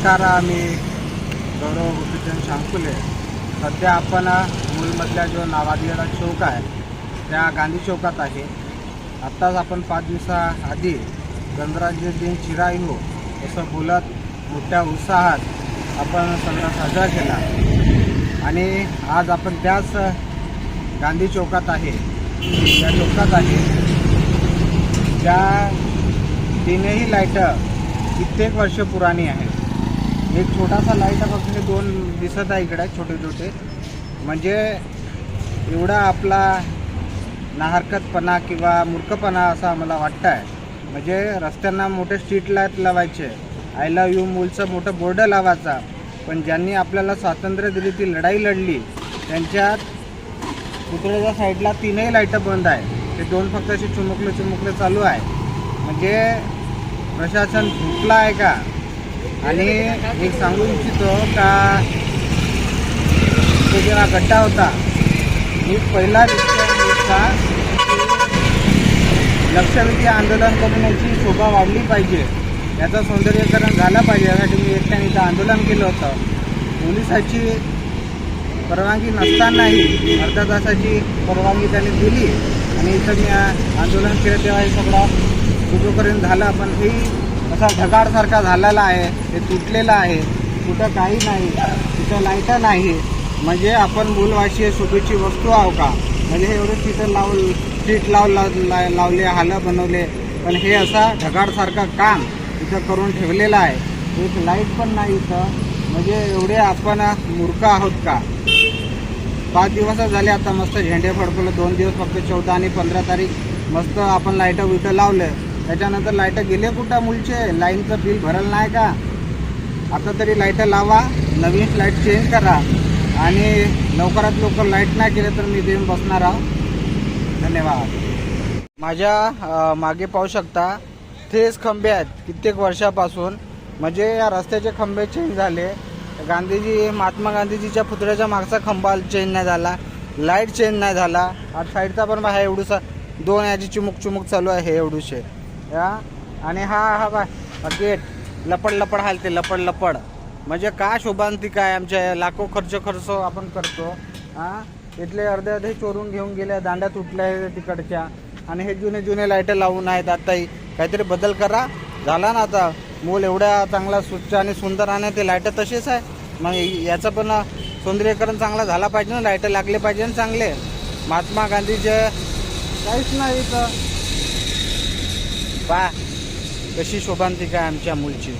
नमस्कार आम्ही गौरव गोपीचंद शांकुले सध्या आपण मूलमधल्या जो नावाजलेला चौक आहे त्या गांधी चौकात आहे. आत्ताच आपण पाच दिवसाआधी गणराज्य दिन चिरायू असं बोलत मोठ्या उत्साहात आपण सगळा साजरा केला. आणि आज आपण त्याच गांधी चौकात आहे. त्या चौकात आहे. त्या तीनही लाईटं कित्येक वर्ष पुराणी आहेत. एक छोटासा लाइट फक्त दोन दिसत आहे इकडे छोटे छोटे म्हणजे एवढा आपला नाहरकतपणा किंवा मूर्खपणा असा आम्हाला वाटतं आहे म्हणजे रस्त्यांना मोठे स्ट्रीट लाइट लावायचे. आय लव्ह यू मूलचं मोठं बोर्ड लावायचा. पण ज्यांनी आपल्याला स्वातंत्र्य दिली ती लढाई लढली त्यांच्यात पुतळ्याच्या साईडला तीनही लाईटं बंद आहे. ते दोन फक्त असे चुमुकले चुमुकले चालू आहे. म्हणजे प्रशासन झुकलं आहे का? आणि एक सांगू इच्छितो का तो जेव्हा गड्डा होता मी पहिला दिवसा लक्षवेधी आंदोलन करून याची शोभा वाढली पाहिजे. याचं सौंदर्यीकरण झालं पाहिजे यासाठी मी एकट्याने इथं आंदोलन केलं होतं. पोलिसाची परवानगी नसतानाही अर्धा तासाची परवानगी त्यांनी दिली. आणि इथं मी आंदोलन केलं तेव्हा हे सगळं सुखोपर्यंत झालं पण हे असा ढगाळसारखा झालेला आहे. हे तुटलेलं आहे. कुठं काही नाही. तिथं लाईटं नाही. म्हणजे आपण मूलवाशी शोभेची वस्तू आहो का? म्हणजे हे एवढं तिथं लाव सीट लाव ला- लावले हालं बनवले. पण हे असा ढगाळसारखं काम इथं करून ठेवलेलं आहे. एक लाइट पण नाही इथं. म्हणजे एवढे आपण मूर्ख आहोत का? पाच दिवसच झाले आता मस्त झेंडे फडकवलं. दोन दिवस फक्त चौदा आणि पंधरा तारीख. मस्त आपण लाईटं बिटं लावलं. त्याच्यानंतर लाईटं गेले कुठं मुलचे लाईनचं बिल भरलं नाही का? आता तरी लाईटं लावा नवीन लाइट चेंज करा. आणि लवकरात लवकर लाइट नाही केलं तर मी देऊन बसणार आहोत धन्यवाद. माझ्या मागे पाहू शकता तेच खंबे आहेत. कित्येक वर्षापासून. म्हणजे या रस्त्याचे खंबे चेंज झाले. गांधीजी महात्मा गांधीजीच्या पुतळ्याच्या मागचा खंबा चेंज नाही झाला. लाइट चेंज नाही झाला. आठ साईडचा पण बाहेर एवढूसा दोन याची चिमुक चिमुक चालू आहे एवढूशे या आणि हा हा बा गेट. लपड लपड हालते लपड लपड. म्हणजे का शोभांतिका आहे आमच्या लाखो खर्च खर्च आपण करतो हां? इथले अर्धे अर्धे चोरून घेऊन गेले दांड्या तुटल्या तिकडच्या. आणि हे जुने जुने लाईटं लावून आहेत आताही. काहीतरी बदल करा. झाला ना आता. मूल एवढ्या चांगला स्वच्छ आणि सुंदर आणि ते लाईटं तसेच आहे मग याचं पण सौंदर्यकरण चांगला झाला पाहिजे ना? लाईटं लागले पाहिजे ना चांगले? महात्मा गांधीचे काहीच नाही इथं. बा कशी शोभांतिका आमच्या मूलची.